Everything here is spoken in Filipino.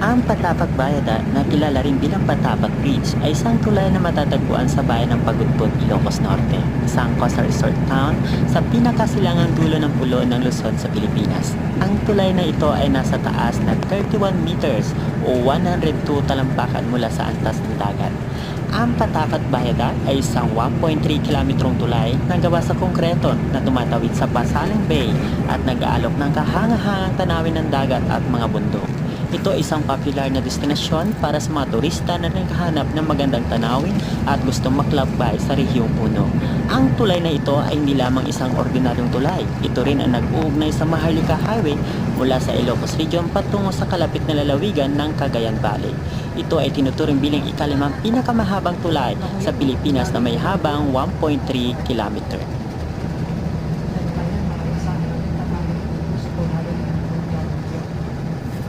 Ang Patapak Viaduct na kilala rin bilang Patapak Bridge ay isang tulay na matatagpuan sa bayan ng Pagudpod, Ilocos Norte, isang coastal resort town sa pinakasilangang dulo ng pulo ng Luzon sa Pilipinas. Ang tulay na ito ay nasa taas na 31 meters o 102 talampakan mula sa antas ng dagat. Ang Patakat Viaduct ay isang 1.3 kilometrong tulay na gawa sa konkreto na tumatawid sa Pasaling Bay at nag-aalok ng kahangahangang tanawin ng dagat at mga bundok. Ito isang popular na destinasyon para sa mga turista na naghahanap ng magandang tanawin at gustong maklakbay sa rehiyong puno. Ang tulay na ito ay hindi lamang isang ordinaryong tulay. Ito rin ang nag-uugnay sa Maharlika Highway mula sa Ilocos Region patungo sa kalapit na lalawigan ng Cagayan Valley. Ito ay tinuturing bilang ikalimang pinakamahabang tulay sa Pilipinas na may habang 1.3 kilometer.